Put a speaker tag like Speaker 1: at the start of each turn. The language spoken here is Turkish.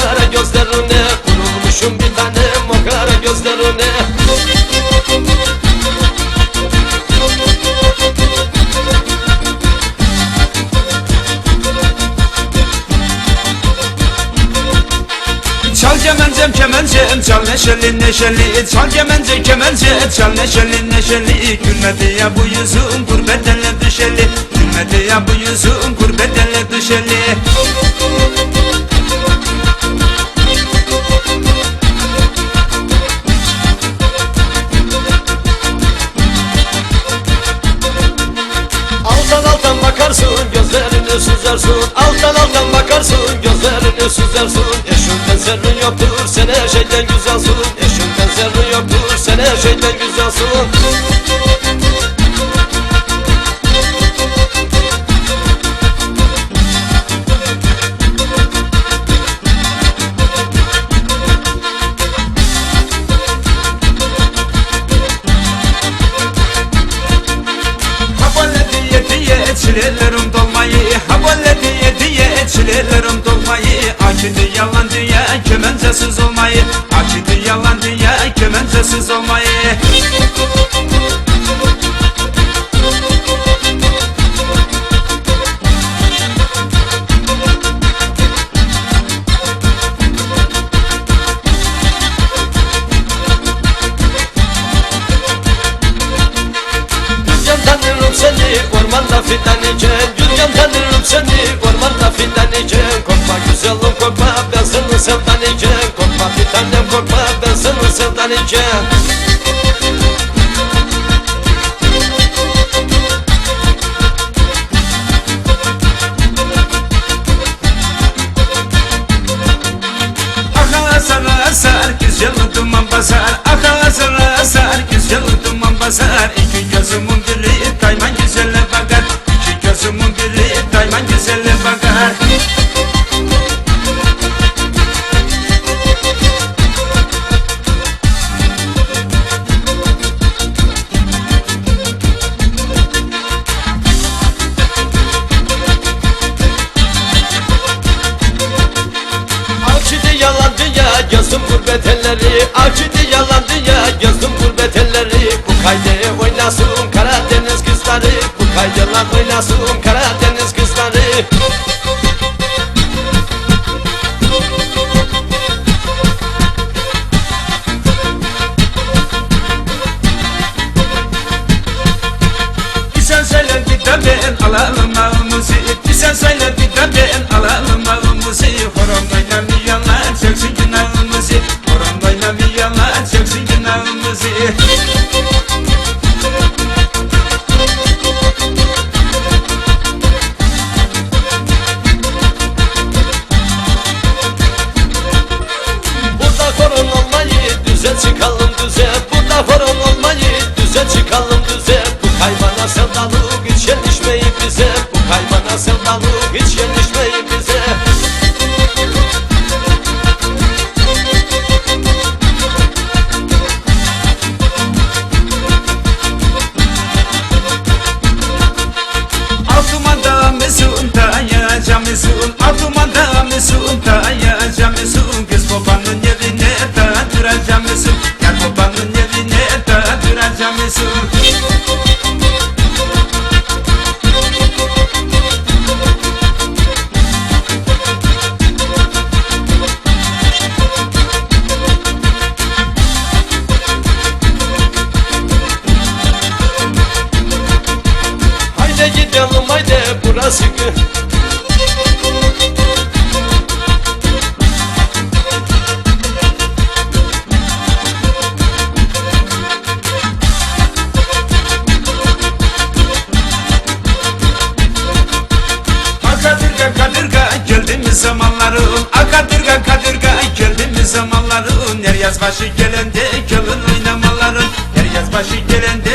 Speaker 1: Kara gözlerine kurulmuşum bir tanem O kara gözlerine. Çal kemencem kemencem çal neşeli neşeli. Çal kemence kemence çal neşeli neşeli. Gülmedi ya bu yüzüm gurbet düşeli. Gülmedi ya bu yüzüm gurbet ele düşeli.
Speaker 2: gözlerini süzersin Alttan alttan bakarsın. Gözlerini süzersin Eşimden zerrin yoktur sen her şeyden güzelsin. Eşimden zerrin yoktur sen her şeyden güzelsin.
Speaker 1: Akidi yalancıya kömencesiz olmayı. Akidi yalancıya kömencesiz olmayı.
Speaker 2: Ormanda fidan iken Gülgen tanırım seni
Speaker 1: Cancelul corpa, benzinul se tanice Corpa, titanium, né? corpa,
Speaker 2: benzinul se tanice Yazdım gurbet elleri Acıdı yalan dünya Yazdım gurbet elleri Bu kaydı oynasın Karadeniz kızları. Bu kaydılar oynasın Karadeniz kızları.
Speaker 1: Her yaz başı gelende kılın oynamaların Her yaz başı gelende